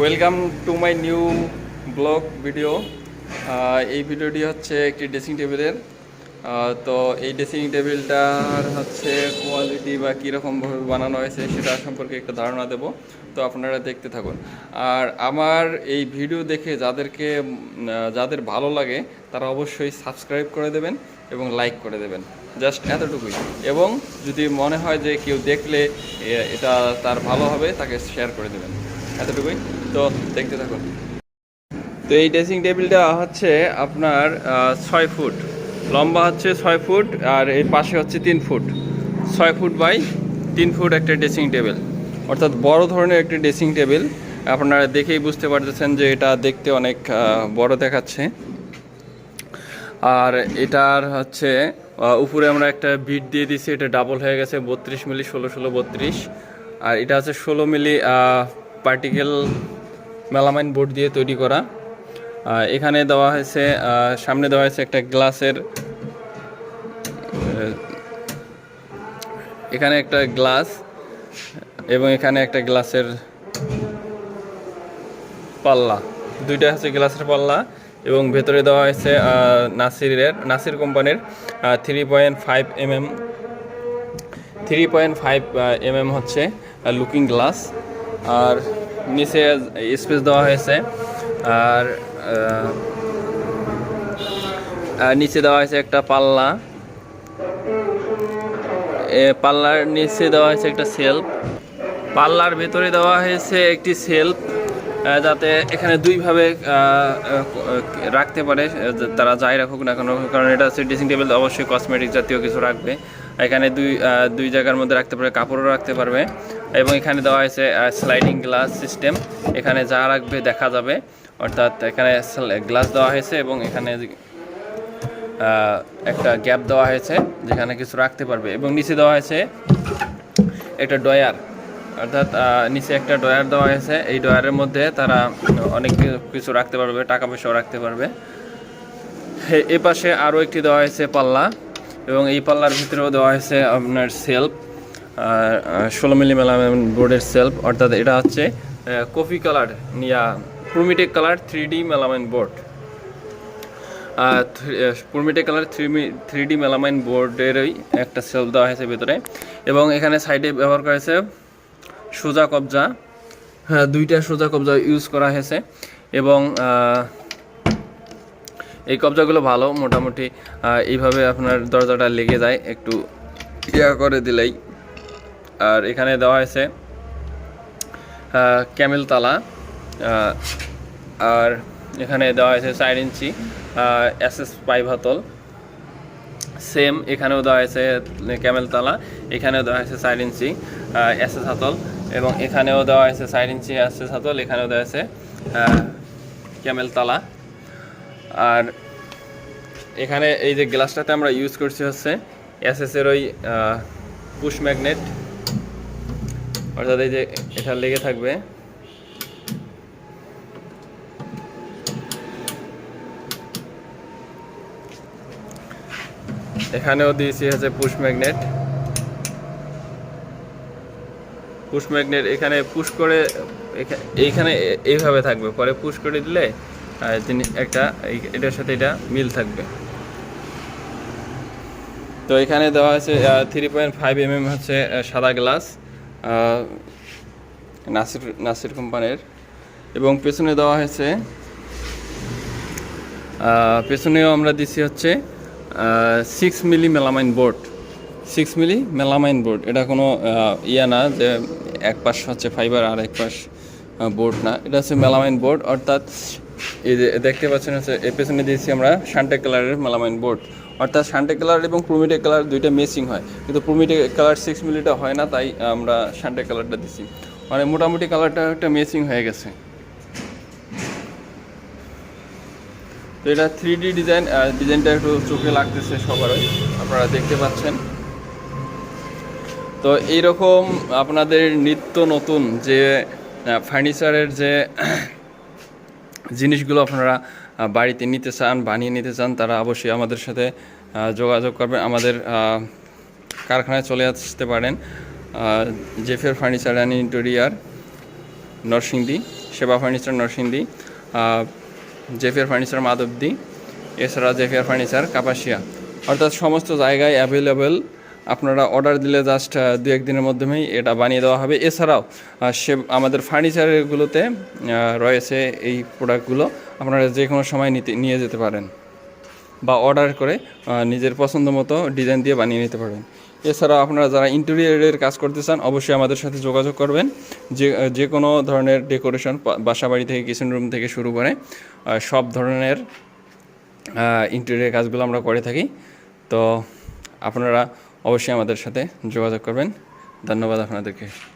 Welcome to my new blog video এই ভিডিওটি হচ্ছে একটি ড্রেসিং টেবিলের তো এই ড্রেসিং টেবিলটার হচ্ছে কোয়ালিটি বা কীরকমভাবে বানানো হয়েছে সেটা সম্পর্কে একটা ধারণা দেব। তো আপনারা দেখতে থাকুন। আর আমার এই ভিডিও দেখে যাদেরকে যাদের ভালো লাগে, তারা অবশ্যই সাবস্ক্রাইব করে দেবেন এবং লাইক করে দেবেন। জাস্ট এতটুকুই। এবং যদি মনে হয় যে কেউ দেখলে এটা তার ভালো হবে, তাকে শেয়ার করে দেবেন। এতটুকুই। তো দেখতে থাকুন। তো এই ড্রেসিং টেবিলটা হচ্ছে আপনার ছয় ফুট। লম্বা হচ্ছে ছয় ফুট আর এর পাশে হচ্ছে তিন ফুট। ছয় ফুট বাই তিন ফুট একটা ড্রেসিং টেবিল। অর্থাৎ বড় ধরনের একটি ড্রেসিং টেবিল। আপনারা দেখেই বুঝতে পারতেছেন যে এটা দেখতে অনেক বড় দেখাচ্ছে। আর এটার হচ্ছে উপরে আমরা একটা বিট দিয়ে দিছি এটা ডাবল হয়ে গেছে, বত্রিশ মিলি, ষোলো ষোলো, বত্রিশ। আর এটা হচ্ছে ষোলো মিলি পার্টিকেল মেলামাইন বোর্ড দিয়ে তৈরি করা। এখানে দেওয়া হয়েছে সামনে দেওয়া হয়েছে একটা গ্লাসের এখানে একটা গ্লাস এবং এখানে একটা গ্লাসের পাল্লা। দুইটা হচ্ছে গ্লাসের পাল্লা এবং ভেতরে দেওয়া হয়েছে নাসিরের, নাসির কোম্পানির three point five M M three point five M M হচ্ছে লুকিং গ্লাস আর নিচে স্পেস দেওয়া হয়েছে আর নিচে দেওয়া হয়েছে একটা পাল্লা। পাল্লার নিচে দেওয়া হয়েছে একটা সেলফ। পাল্লার ভেতরে দেওয়া হয়েছে একটি সেলফ যাতে এখানে দুইভাবে রাখতে পারে তারা যাই রাখুক না কেন, কারণ এটা হচ্ছে ড্রেসিং টেবিল, অবশ্যই কসমেটিক জাতীয় কিছু রাখবে। এখানে দুই দুই জায়গার মধ্যে রাখতে পারবে, কাপড়ও রাখতে পারবে এবং এখানে দেওয়া হয়েছে স্লাইডিং গ্লাস সিস্টেম এখানে যা রাখবে দেখা যাবে। অর্থাৎ এখানে গ্লাস দেওয়া হয়েছে এবং এখানে একটা গ্যাপ দেওয়া হয়েছে যেখানে কিছু রাখতে পারবে এবং নিচে দেওয়া হয়েছে একটা ডয়ার অর্থাৎ নিচে একটা ডয়ার দেওয়া হয়েছে। এই ডয়ারের মধ্যে তারা অনেক কিছু রাখতে পারবে, টাকা পয়সাও রাখতে পারবে। এ পাশে আরও একটি দেওয়া হয়েছে পাল্লা। এবং এই পাল্লার ভিতরেও দেওয়া হয়েছে আপনার সেলফ ষোলো মিলি মেলামেন বোর্ডের সেলফ অর্থাৎ এটা হচ্ছে কফি কালার নিয়া প্রুমিটেক colour three D melamine board পুরমিটে colour three three D melamine বোর্ডেরই একটা সেলফ দেওয়া হয়েছে ভেতরে। এবং এখানে সাইডে ব্যবহার করা হয়েছে সোজা কবজা। হ্যাঁ দুইটা সোজা কবজা ইউজ করা হয়েছে। এবং এই কবজাগুলো ভালো, মোটামুটি এইভাবে আপনার দরজাটা লেগে যায়, একটু ইয়া করে দিলেই। আর এখানে দেওয়া হয়েছে ক্যামেল তালা আর এখানে দেওয়া হয়েছে চার ইঞ্চি এস এস পাইপ হাতল সেম, এখানেও দেওয়া হয়েছে ক্যামেল তালা, এখানেও দেওয়া হয়েছে চার ইঞ্চি এস এস হাতল, এবং এখানেও দেওয়া হয়েছে চার ইঞ্চি এস এস হাতল, এখানেও দেওয়া হয়েছে ক্যামেল তালা। আর এখানে এই যে গ্লাসটাতে আমরা ইউজ করছি হচ্ছে এস এস এর ওই পুশ ম্যাগনেট অর্থাৎ এই যে এটা লেগে থাকবে। এখানেও দিয়েছি হচ্ছে পুশ ম্যাগনেট পুশ ম্যাগনেট এখানে পুশ করে এইখানে এইভাবে থাকবে। পরে পুশ করে দিলে জিনিস একটা এটার সাথে এটা মিল থাকবে। তো এখানে দেওয়া আছে three point five M M হচ্ছে সাদা গ্লাস নাসির নাসির কোম্পানির। এবং পেছনে দেওয়া হয়েছে পেছনেও আমরা দিছি হচ্ছে six milli melamine board six milli melamine board এটা কোনো ইয়া না যে এক পাশ হচ্ছে ফাইবার আর এক পাশ বোর্ড না। এটা হচ্ছে মেলামাইন বোর্ড অর্থাৎ এই যে দেখতে পাচ্ছেন হচ্ছে, এর পেছনে দিয়েছি আমরা শান্টে কালারের মেলামাইন বোর্ড অর্থাৎ শান্টে কালার এবং প্রুমিটে কালার দুইটা মেসিং হয়। কিন্তু প্রুমিটে কালার সিক্স মিলিটা হয় না, তাই আমরা শান্টে কালারটা দিছি। মানে মোটামুটি কালারটা একটা মেসিং হয়ে গেছে। তো এটা থ্রি ডি ডিজাইন ডিজাইনটা একটু চোখে লাগতেছে সবারই, আপনারা দেখতে পাচ্ছেন। তো এইরকম আপনাদের নিত্য নতুন যে ফার্নিচারের যে জিনিসগুলো আপনারা বাড়িতে নিতে চান, বানিয়ে নিতে চান, তারা অবশ্যই আমাদের সাথে যোগাযোগ করবেন আমাদের কারখানায় চলে আসতে পারেন। Zephyr furniture and interior, Narsingdi, Seba furniture Narsingdi Zephyr furniture Madhabdi, এছাড়া জেফিয়ার ফার্নিচার কাপাসিয়া। অর্থাৎ সমস্ত জায়গায় অ্যাভেলেবেল আপনারা অর্ডার দিলে জাস্ট দু একদিনের মাধ্যমেই এটা বানিয়ে দেওয়া হবে। এছাড়াও সে, আমাদের ফার্নিচারগুলোতে রয়েছে এই প্রোডাক্টগুলো আপনারা যে কোনো সময় নিতে, নিয়ে যেতে পারেন বা অর্ডার করে নিজের পছন্দ মতো ডিজাইন দিয়ে বানিয়ে নিতে পারবেন। এছাড়াও আপনারা যারা ইন্টেরিয়রের কাজ করতে চান, অবশ্যই আমাদের সাথে যোগাযোগ করবেন। যে যে কোনো ধরনের ডেকোরেশন বাসা বাড়ি থেকে কিচেন রুম থেকে শুরু করে সব ধরনের ইন্টেরিয়র কাজগুলো আমরা করে থাকি। তো আপনারা অবশ্যই আমাদের সাথে যোগাযোগ করবেন। ধন্যবাদ আপনাদেরকে।